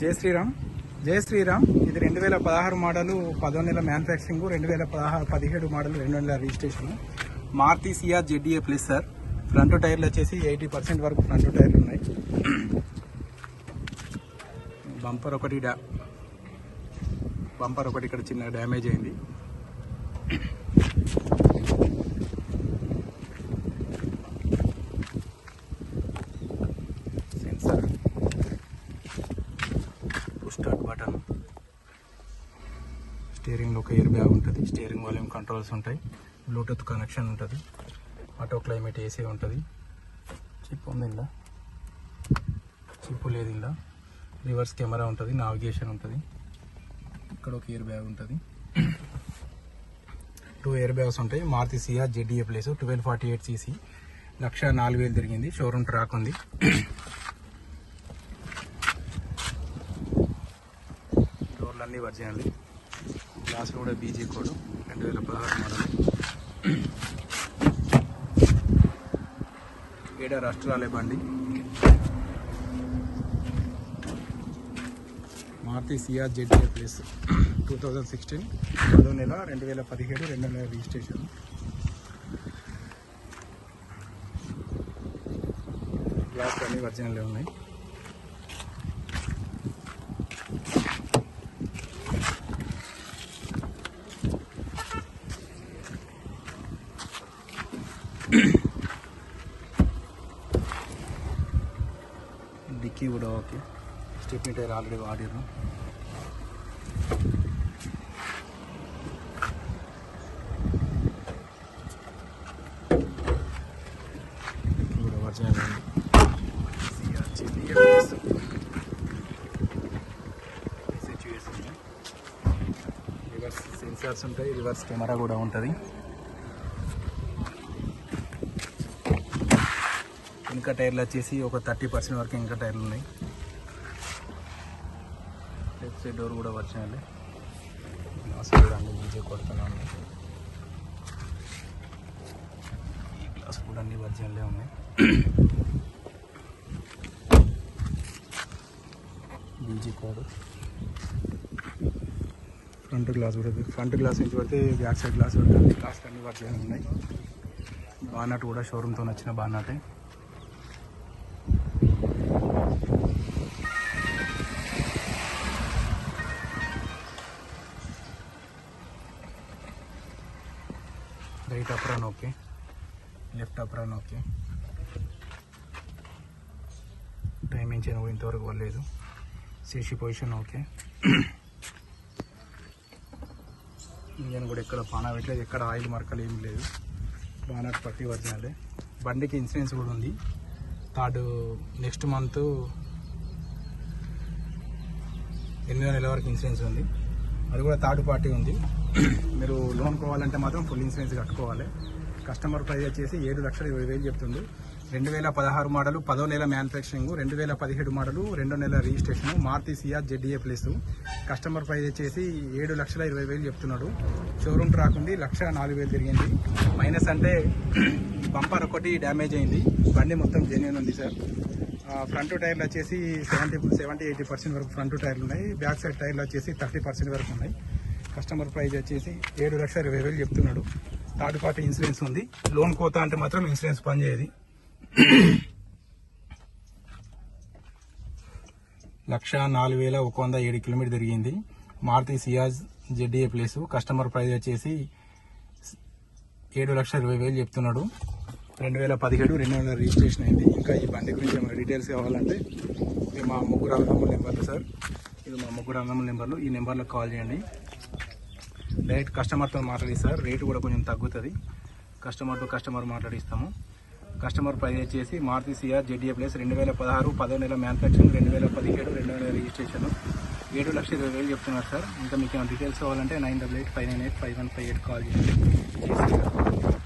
జై శ్రీరామ్. జై శ్రీరామ్. ఇది రెండు వేల పదహారు మోడలు పదో నెల మ్యానుఫ్యాక్చరింగ్ రెండు వేల పదహారు పదిహేడు మోడల్ రెండు నెలల registration. Maruti Ciaz ZDA plus sir. Front టైర్లు వచ్చేసి ఎయిటీ పర్సెంట్ వరకు ఫ్రంట్ టైర్లు ఉన్నాయి. బంపర్ ఒకటి డా బంపర్ ఒకటి ఇక్కడ చిన్న డ్యామేజ్ అయింది. బ్యాగ్ ఉంటుంది. స్టీరింగ్ వాల్యూమ్ కంట్రోల్స్ ఉంటాయి. బ్లూటూత్ కనెక్షన్ ఉంటుంది. ఆటో క్లైమేట్ ఏసీ ఉంటుంది. చిప్ ఉంది ఇలా చిప్ లేదు ఇలా రివర్స్ కెమెరా ఉంటుంది. నావిగేషన్ ఉంటుంది. ఇక్కడ ఒక ఇయర్ బ్యాగ్ ఉంటుంది. టూ ఇయర్ బ్యాగ్స్ ఉంటాయి. Maruti Ciaz ZDA plus. Twelve forty eight CC. Lakh నాలుగు వేలు తిరిగింది. షోరూమ్ ట్రాక్ ఉంది. డోర్లు అన్నీ వర్జినల్. గ్లాసులు కూడా బీజీ కోడ్ రెండు వేల పదహారు మోడల్. ఏడా రాష్ట్రాలే బండి. Maruti Ciaz ZA plus two thousand sixteen పదో నెల రెండు వేల పదిహేడు రెండు నెలల రిజిస్ట్రేషన్. గ్లాస్ అన్నీ వర్జినల్ ఉన్నాయి. డిక్కీ కూడా ఓకే స్టెప్నీ టైర్ ఆల్రెడీ వాడిరు డిక్కీ కూడా ఒరిజినల్ ఉంది CRGBS. SHUS ఉంది. రివర్స్ సెన్సార్స్ ఉంటాయి రివర్స్ కెమెరా కూడా ఉంటుంది ఇంకా టైర్లు వచ్చేసి ఒక థర్టీ పర్సెంట్ వరకు ఇంకా టైర్లు ఉన్నాయి. లెఫ్ట్ సైడ్ డోర్ కూడా వచ్చినాయి గ్లాస్ కూడా అన్ని ఈజీ కొడుతున్నాను ఈ గ్లాస్ కూడా అన్ని వర్జన్లే ఉన్నాయి. బీజీ కోడ్ ఫ్రంట్ గ్లాస్ కూడా ఫ్రంట్ గ్లాస్ నుంచి పడితే బ్యాక్ సైడ్ గ్లాస్ ఉంటుంది గ్లాస్ అన్ని వర్జన్లు ఉన్నాయి. బానాట్ కూడా షోరూమ్తో వచ్చిన బానాటే. Right apron okay left apron okay timing చేయను ఇంతవరకు వెళ్ళలేదు సేషి పొజిషన్ ఓకే ఇంజన్ కూడా ఎక్కడ పానా పెట్టలేదు ఎక్కడ ఆయిల్ మరకలు ఏమి లేదు. బాగా పట్టి ఒరిజినలే బండికి ఇన్సూరెన్స్ కూడా ఉంది. థర్డ్ నెక్స్ట్ మంత్ ఎనిమిదో నెల వరకు ఇన్సూరెన్స్ ఉంది. అది కూడా థర్డ్ పార్టీ ఉంది. మీరు లోన్ కావాలంటే మాత్రం ఫుల్ ఇన్సూరెన్స్ కట్టుకోవాలి. కస్టమర్ ప్రైస్ వచ్చేసి ఏడు లక్షల ఇరవై వేలు చెప్తుంది. రెండు వేల పదహారు మోడలు పదో నెల మ్యానుఫ్యాక్చరింగ్ రెండు వేల పదిహేడు మోడలు రెండో నెల registration Maruti Ciaz ZDA plus. Customer price వచ్చేసి ఏడు లక్షల ఇరవై వేలు చెప్తున్నాడు. షోరూమ్ ట్రాక్ ఉంది లక్ష నాలుగు వేలు తిరిగింది. మైనస్ అంటే బంపర్ ఒకటి డ్యామేజ్ అయింది. బండి మొత్తం జెన్యున్ ఉంది సార్. ఫ్రంట్ టైర్లు వచ్చేసి సెవెంటీ సెవెంటీ ఎయిటీ పర్సెంట్ వరకు ఫ్రంట్ టైర్లు ఉన్నాయి. బ్యాక్ సైడ్ టైర్లు వచ్చేసి థర్టీ పర్సెంట్ వరకు ఉన్నాయి. కస్టమర్ ప్రైజ్ వచ్చేసి ఏడు లక్షల ఇరవై వేలు చెప్తున్నాడు. థర్డ్ పార్టీ ఇన్సూరెన్స్ ఉంది. లోన్ కోత అంటే మాత్రం ఇన్సూరెన్స్ పనిచేయదు. లక్ష నాలుగు వేల ఒక వంద ఏడు కిలోమీటర్ తిరిగింది. Maruti Ciaz ZDA plus. Customer price వచ్చేసి ఏడు లక్షల ఇరవై వేలు చెప్తున్నాడు. రెండు వేల పదిహేడు రెండు వేల రిజిస్ట్రేషన్ అయింది. ఇంకా ఈ బండి గురించి ఏమైనా డీటెయిల్స్ కావాలంటే ఇది మా ముగ్గురు అన్నమ్మ నెంబర్లు సార్. ఇది మా ముగ్గురు అన్నదమ్ముల నెంబర్లు. ఈ నెంబర్లో కాల్ చేయండి. డైరెక్ట్ కస్టమర్తో మాట్లాడిస్తారు రేటు కూడా కొంచెం తగ్గుతుంది. కస్టమర్ టు కస్టమర్ మాట్లాడిస్తాము. కస్టమర్ ప్రైస్ వచ్చేసి మారుతి సిఆర్ జెడ్డీఏ ప్లేస్ రెండు వేల పదహారు పదో నెల మ్యానుఫ్యాక్చరింగ్ రెండు వేల పదిహేడు రెండు వేల రిజిస్ట్రేషన్ ఏడు లక్షల ఇరవై వేలు చెప్తున్నారు సార్. ఇంకా మీకు ఏమైనా డీటెయిల్స్ కావాలంటే nine double eight five nine eight five one five eight call చేయండి.